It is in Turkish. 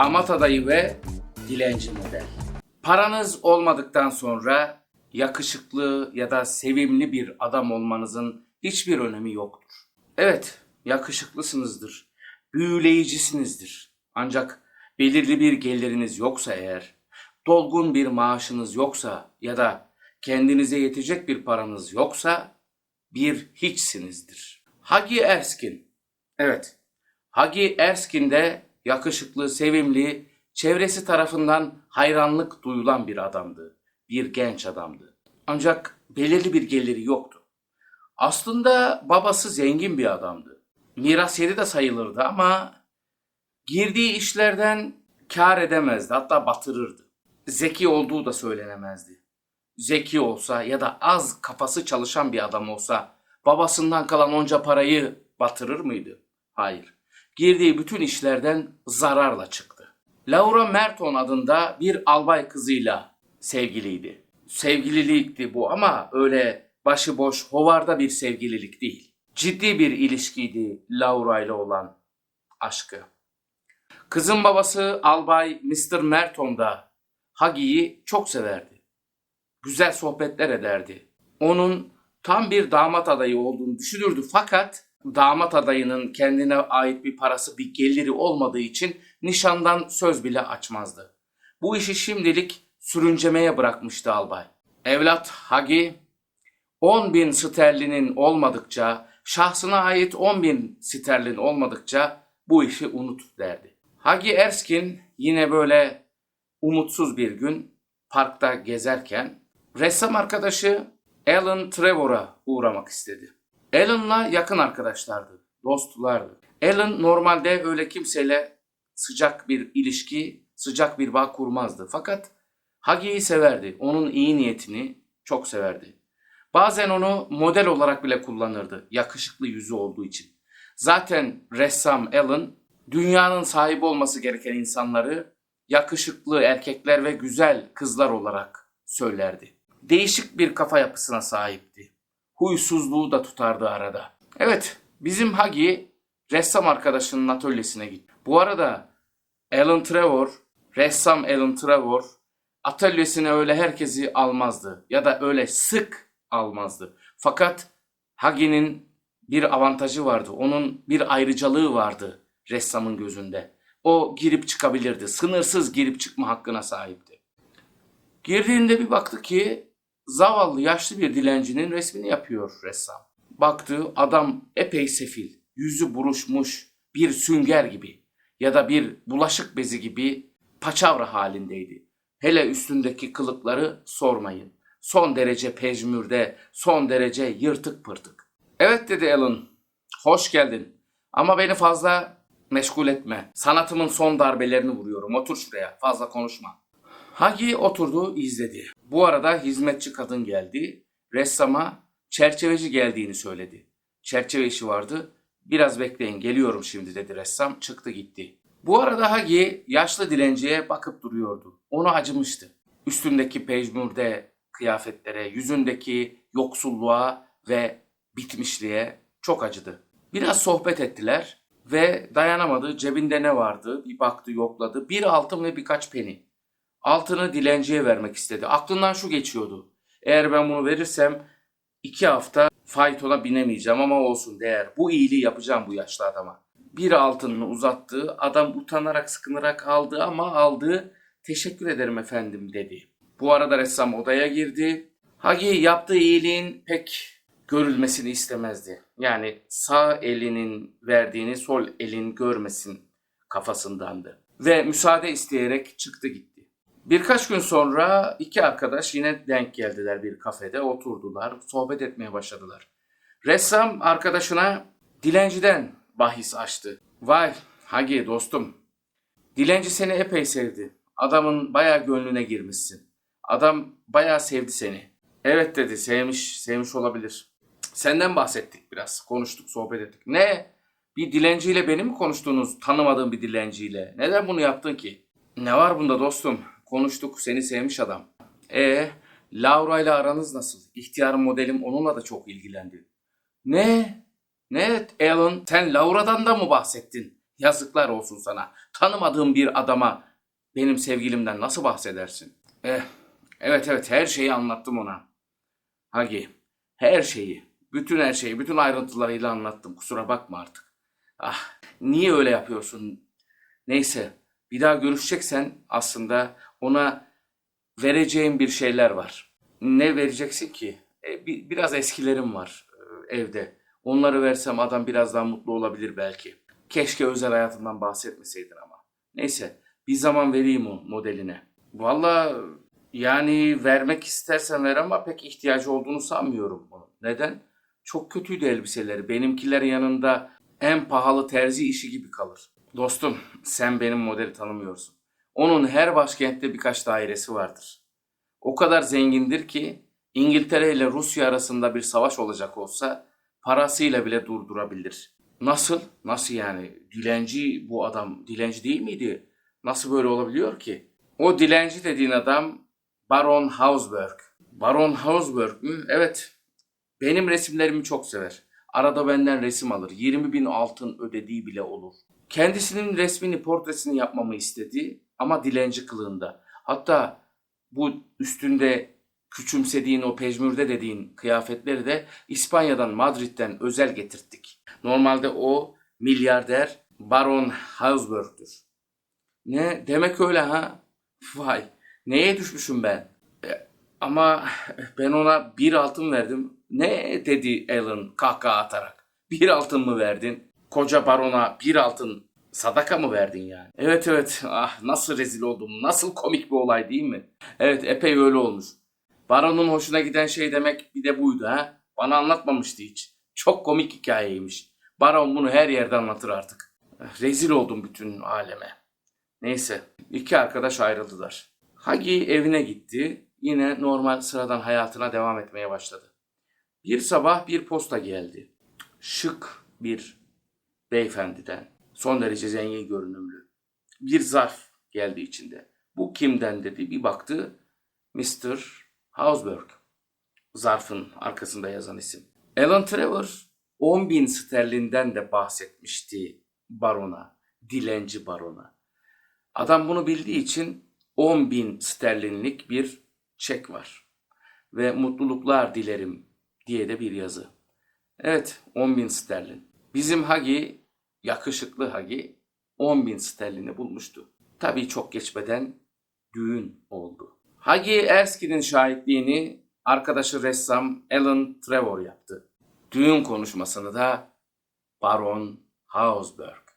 Damat adayı ve dilenci model. Paranız olmadıktan sonra yakışıklı ya da sevimli bir adam olmanızın hiçbir önemi yoktur. Evet, yakışıklısınızdır, büyüleyicisinizdir. Ancak belirli bir geliriniz yoksa eğer, dolgun bir maaşınız yoksa ya da kendinize yetecek bir paranız yoksa bir hiçsinizdir. Hagi Erskine. Evet, Hagi Erskine de yakışıklı, sevimli, çevresi tarafından hayranlık duyulan bir adamdı. Bir genç adamdı. Ancak belirli bir geliri yoktu. Aslında babası zengin bir adamdı. Miras yeri de sayılırdı ama girdiği işlerden kar edemezdi. Hatta batırırdı. Zeki olduğu da söylenemezdi. Zeki olsa ya da az kafası çalışan bir adam olsa babasından kalan onca parayı batırır mıydı? Hayır. Girdiği bütün işlerden zararla çıktı. Laura Merton adında bir albay kızıyla sevgiliydi. Sevgililikti bu ama öyle başıboş hovarda bir sevgililik değil. Ciddi bir ilişkiydi Laura ile olan aşkı. Kızın babası albay Mr. Merton da Hagi'yi çok severdi. Güzel sohbetler ederdi. Onun tam bir damat adayı olduğunu düşünürdü fakat damat adayının kendine ait bir parası, bir geliri olmadığı için nişandan söz bile açmazdı. Bu işi şimdilik sürüncemeye bırakmıştı albay. Evlat Hagi 10 bin sterlinin olmadıkça, şahsına ait 10 bin sterlin olmadıkça bu işi unut derdi. Hagi Erskine yine böyle umutsuz bir gün parkta gezerken ressam arkadaşı Alan Trevor'a uğramak istedi. Alan'la yakın arkadaşlardı, dostlardı. Alan normalde öyle kimseyle sıcak bir ilişki, sıcak bir bağ kurmazdı. Fakat Hagi'yi severdi. Onun iyi niyetini çok severdi. Bazen onu model olarak bile kullanırdı. Yakışıklı yüzü olduğu için. Zaten ressam Alan dünyanın sahibi olması gereken insanları yakışıklı erkekler ve güzel kızlar olarak söylerdi. Değişik bir kafa yapısına sahipti. Huysuzluğu da tutardı arada. Evet, bizim Hagi ressam arkadaşının atölyesine gitti. Bu arada Alan Trevor, ressam Alan Trevor atölyesine öyle herkesi almazdı ya da öyle sık almazdı. Fakat Hagi'nin bir avantajı vardı. Onun bir ayrıcalığı vardı ressamın gözünde. O girip çıkabilirdi. Sınırsız girip çıkma hakkına sahipti. Girdiğinde bir baktı ki zavallı yaşlı bir dilencinin resmini yapıyor ressam. Baktı adam epey sefil, yüzü buruşmuş, bir sünger gibi ya da bir bulaşık bezi gibi paçavra halindeydi. Hele üstündeki kılıkları sormayın. Son derece pejmürde, son derece yırtık pırtık. Evet dedi Alan, hoş geldin. Ama beni fazla meşgul etme. Sanatımın son darbelerini vuruyorum. Otur şuraya, fazla konuşma. Hagi oturdu, izledi. Bu arada hizmetçi kadın geldi. Ressama çerçeveci geldiğini söyledi. Çerçeve işi vardı. Biraz bekleyin, geliyorum şimdi dedi ressam. Çıktı gitti. Bu arada Hagi yaşlı dilenciye bakıp duruyordu. Onu acımıştı. Üstündeki pejmürde kıyafetlere, yüzündeki yoksulluğa ve bitmişliğe çok acıdı. Biraz sohbet ettiler ve dayanamadı. Cebinde ne vardı? Bir baktı, yokladı. Bir altın ve birkaç peni. Altını dilenciye vermek istedi. Aklından şu geçiyordu. Eğer ben bunu verirsem iki hafta faytona binemeyeceğim ama olsun değer. Bu iyiliği yapacağım bu yaşlı adama. Bir altınını uzattı. Adam utanarak sıkınarak aldı ama aldı. Teşekkür ederim efendim dedi. Bu arada ressam odaya girdi. Hagi yaptığı iyiliğin pek görülmesini istemezdi. Yani sağ elinin verdiğini sol elin görmesin kafasındandı. Ve müsaade isteyerek çıktı gitti. Birkaç gün sonra iki arkadaş yine denk geldiler bir kafede oturdular, sohbet etmeye başladılar. Ressam arkadaşına dilenciden bahis açtı. Vay Hagi dostum, dilenci seni epey sevdi. Adamın bayağı gönlüne girmişsin. Adam bayağı sevdi seni. Evet dedi sevmiş, sevmiş olabilir. Senden bahsettik biraz, konuştuk, sohbet ettik. Ne? Bir dilenciyle beni mi konuştunuz, tanımadığın bir dilenciyle? Neden bunu yaptın ki? Ne var bunda dostum? Konuştuk, seni sevmiş adam. E, Laura ile aranız nasıl? İhtiyar modelim onunla da çok ilgilendi. Ne? Ne Alan? Sen Laura'dan da mı bahsettin? Yazıklar olsun sana. Tanımadığım bir adama benim sevgilimden nasıl bahsedersin? Eh, evet evet her şeyi anlattım ona. Hagi, her şeyi, bütün her şeyi, bütün ayrıntılarıyla anlattım. Kusura bakma artık. Ah, niye öyle yapıyorsun? Neyse, bir daha görüşeceksen aslında ona vereceğim bir şeyler var. Ne vereceksin ki? E, bi- biraz eskilerim var e, evde. Onları versem adam biraz daha mutlu olabilir belki. Keşke özel hayatından bahsetmeseydin ama. Neyse, bir zaman vereyim o modeline. Valla yani vermek istersen ver ama pek ihtiyacı olduğunu sanmıyorum bunun. Neden? Çok kötüydü elbiseleri. Benimkiler yanında en pahalı terzi işi gibi kalır. Dostum, sen benim modeli tanımıyorsun. Onun her başkentte birkaç dairesi vardır. O kadar zengindir ki İngiltere ile Rusya arasında bir savaş olacak olsa parasıyla bile durdurabilir. Nasıl? Nasıl yani? Dilenci bu adam dilenci değil miydi? Nasıl böyle olabiliyor ki? O dilenci dediğin adam Baron Hausberg. Baron Hausberg mü? Evet. Benim resimlerimi çok sever. Arada benden resim alır. 20 bin altın ödediği bile olur. Kendisinin resmini, portresini yapmamı istedi ama dilenci kılığında. Hatta bu üstünde küçümsediğin o pejmürde dediğin kıyafetleri de İspanya'dan, Madrid'den özel getirttik. Normalde o milyarder Baron Hausberg'dür. Ne? Demek öyle ha? Vay. Neye düşmüşüm ben? E, ama ben ona bir altın verdim. Ne dedi Alan kahkaha atarak. Bir altın mı verdin? Koca barona bir altın sadaka mı verdin yani? Evet evet. Ah nasıl rezil oldum. Nasıl komik bir olay değil mi? Evet epey öyle olmuş. Baronun hoşuna giden şey demek bir de buydu ha. Bana anlatmamıştı hiç. Çok komik hikayeymiş. Baron bunu her yerde anlatır artık. Rezil oldum bütün aleme. Neyse, iki arkadaş ayrıldılar. Hagi evine gitti. Yine normal sıradan hayatına devam etmeye başladı. Bir sabah bir posta geldi. Şık bir beyefendiden. Son derece zengin görünümlü. Bir zarf geldi içinde. Bu kimden dedi. Bir baktı. Mr. Hausberg. Zarfın arkasında yazan isim. Alan Trevor 10 bin sterlinden de bahsetmişti barona. Dilenci barona. Adam bunu bildiği için 10 bin sterlinlik bir çek var. Ve mutluluklar dilerim diye de bir yazı. Evet 10 bin sterlin. Bizim Hagi, yakışıklı Hagi 10 bin sterlini bulmuştu. Tabii çok geçmeden düğün oldu. Hagi Erskine şahitliğini arkadaşı ressam Alan Trevor yaptı. Düğün konuşmasını da Baron Hausberg.